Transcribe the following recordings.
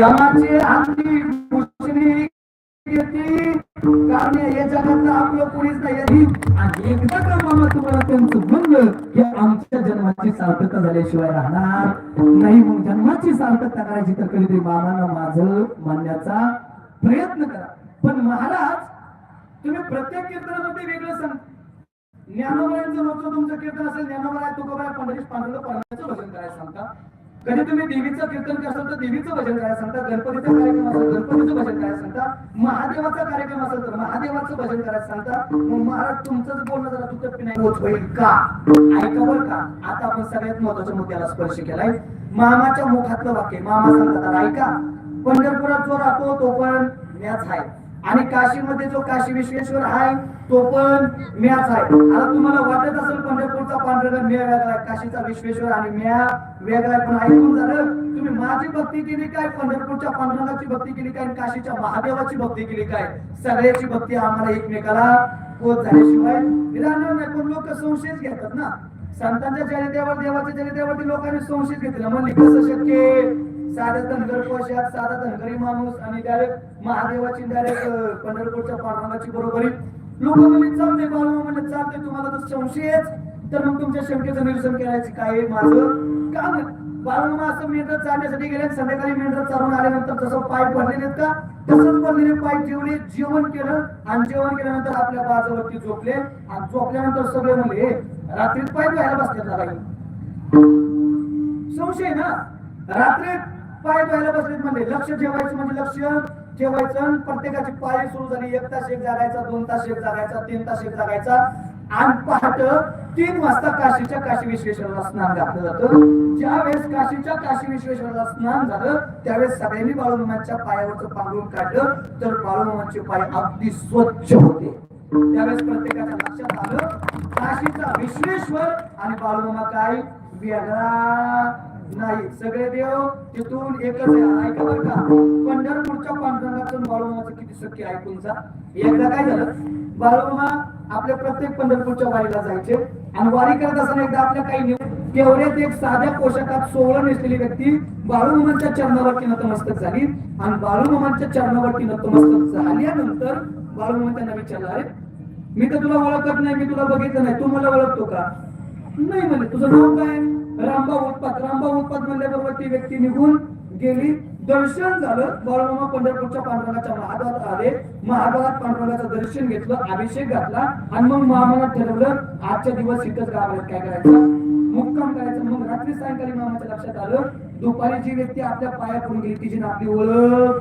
जगाची अंती मुस्लिम कारण जगातलं आपलं कोणीच नाही आणि एकदा का मामा तुम्हाला त्यांचं म्हणलं की आमच्या जन्माची सार्थकता झाल्याशिवाय राहणार नाही. मग जन्माची सार्थकता करायची तर कधीतरी मामानं माझं मानण्याचा प्रयत्न करा. पण महाराज तुम्ही प्रत्येक कीर्तनामध्ये वेगळं सांग. ज्ञानोबायांचं रोजचं तुमचं कीर्तन असेल ज्ञानोबाया तुकोबाया पंढरीश पांडुरंग परमाचं भजन करायला सांगता. कधी तुम्ही देवीचं कीर्तन करसाल तर देवीचं भजन काय सांगता गणपतीचा कार्यक्रम असेल गणपतीचं भजन काय सांगता महादेवाचा कार्यक्रम असेल तर महादेवाचं भजन करायला सांगता. मग महाराज तुमचंच बोलणं जरा तुमच्या नाही होत होईल का? ऐका का? आता आपण सगळ्यात महत्त्वाच्या मुद्द्याला स्पर्श केलाय. मामाच्या मुखातलं वाक्य मामा सांगतात ऐका. पंढरपुरात जो राहतो तो पण म्याच आहे. आणि काशीमध्ये जो काशी विश्वेश्वर आहे तो पण म्याच आहे. आता तुम्हाला वाटत असेल पंढरपूरचा मी वेगळा काशीचा विश्वेश्वर आणि म्या वेगळा पण ऐकून झालं तुम्ही माझी भक्ती केली काय? पंढरपूरच्या पांडुरंगाची भक्ती केली काय? काशीच्या महादेवाची भक्ती केली काय? सगळ्याची भक्ती आम्हाला एकमेकाला होत झाल्याशिवाय निराणार नाही. पण लोक संशयच घेतात ना. संतांच्या चरित्यावर देवाच्या चरित्यावरती लोकांनी संशयच घेतला म्हणजे कसं शक्य साधा धनगर कोशात साधा धनगरी माणूस आणि डायरेक्ट महादेवाची डायरेक्ट पंढरपूरच्या पांडुरंगाची बरोबरी. लोक म्हणजे चालते बाळू म्हणजे चालते तुम्हाला तर संशयच तर मग तुमच्या शेवटीचं निरसन करायचं काय माझं? का आहे. असं मेहनत चालण्यासाठी गेले संध्याकाळी मेहनत चालून आल्यानंतर जसं पाय पडलेले का तसंच पडलेले पाय जेवणे जेवण केलं आणि जेवण केल्यानंतर आपल्या बाजूवरती झोपले आणि झोपल्यानंतर सगळे म्हणले रात्रीत पाय धुवायला बसले लागले संशय ना? रात्री पाय धुवायला बसलेत म्हणजे लक्ष ठेवायचं म्हणजे लक्ष ठेवायचं प्रत्येकाची पाय सुरू झाली. एक तास एक जागायचा दोन तास एक जागायचा तीन तास एक जागायचा. आणि पहाट तीन वाजता काशीच्या काशी विश्वेश्वराला स्नान घातलं जातं ज्यावेळेस काशीच्या काशी विश्वेश्वराला स्नान झालं त्यावेळेस सगळ्यांनी बाळूमामांच्या पायावरचं पांघरून काढलं तर बाळूमामांचे पाय अगदी स्वच्छ होते. त्यावेळेस प्रत्येकाच्या लक्षात आलं काशीचा विश्वेश्वर आणि बाळूमामा काय? वेगळा नाही. सगळे देव तिथून एकच आहे. ऐका बरं का. पंढरपूरच्या पांडुरंगाचं बाळूमाचं किती सख्य ऐकून जा. एकदा काय झालं? बाळूमा आपल्या प्रत्येक पंढरपूरच्या वारीला जायचे आणि वारी करत असताना एकदा आपल्या काही तेवढेच एक साध्या पोशाखात सोहळं नेसलेली व्यक्ती बाळूमामांच्या चरणावरती नतमस्तक झाली. आणि बाळूमामांच्या चरणावरती नतमस्तक झाल्यानंतर बाळूमामा त्यांना विचारलं अरे मी तर तुला ओळखत नाही मी तुला बघितलं नाही. तू मला ओळखतो का? नाही म्हणे. तुझं नाव काय? रामबा उत्पात रामबा उत्पात म्हणल्याबरोबर ती व्यक्ती निघून गेली. दर्शन झालं. बाळूमामा पंढरपूरच्या पांडुरंगाच्या महादात आले. महादात पांडुरंगाचं दर्शन घेतलं अभिषेक घातला. आणि मग महामानात ठरवलं आजच्या दिवस इथंच गावात काय करायचं? मुक्काम करायचं. मग रात्री सायंकाळी मामाच्या लक्षात आलं दुपारी जी व्यक्ती आपल्या पाया पडून गेली तिची ना आपली ओळख.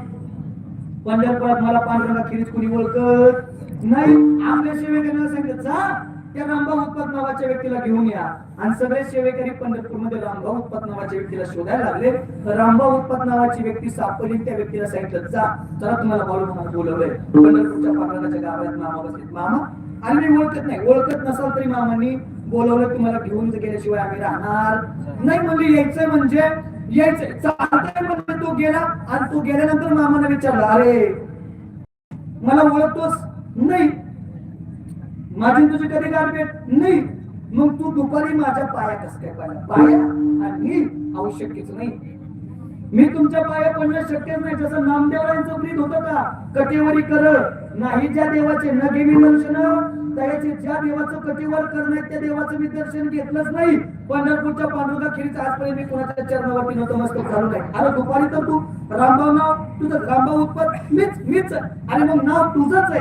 पंढरपुरात मला पांडुरंगा खिरीत कुणी ओळखत नाही. आपल्या शिवाय सांगितलं जा. त्या रामभाऊ उत्पत नावाच्या व्यक्तीला घेऊन या. आणि सगळे सेवेकरी पंढरपूरमध्ये रामभाऊ उत्पत नावाच्या व्यक्तीला शोधायला लागले. तर रामभाऊ उत्पत नावाची व्यक्ती सापडली. त्या व्यक्तीला सांगितलं जा चला तुम्हाला बाळूमामा बोलवलंय. पंढरपूरच्या पांडुरंगाच्या गावात मामा बसलेत. मामा आणि मी ओळखत नाही. ओळखत नसाल तरी मामांनी बोलवलं तुम्हाला घेऊन गेल्याशिवाय आम्ही राहणार नाही. म्हणजे यायचंय म्हणजे यायचंय. चालतंय म्हणजे तो गेला आणि तो गेल्यानंतर मामाने विचारला अरे मला ओळखतोस? नाही. माझी तुझी कधी गाठ नाही. मग तू दुपारी माझ्या पाया कस काय पाया पाया आणि मी आवश्यकच नाही. मी तुमच्या पाया पडणं शक्य नाही. जसं नामदेवरांचं ब्रीद होत का? कटेवरी कर नाही ज्या देवाचे न घेमी दर्शन त्याचे ज्या देवाचं कटेवर करण्यात त्या देवाचं मी दर्शन घेतलंच नाही. पंढरपूरच्या पांडुरंगा खिरीच आजपर्यंत मी कोणाच्या चरणावरती नतमस्तक झालो नाही अरे दुपारी तर तू रामभाऊ नाव तुझं रामभाऊ उत्पन्न मीच मीच. आणि मग नाव तुझंच आहे.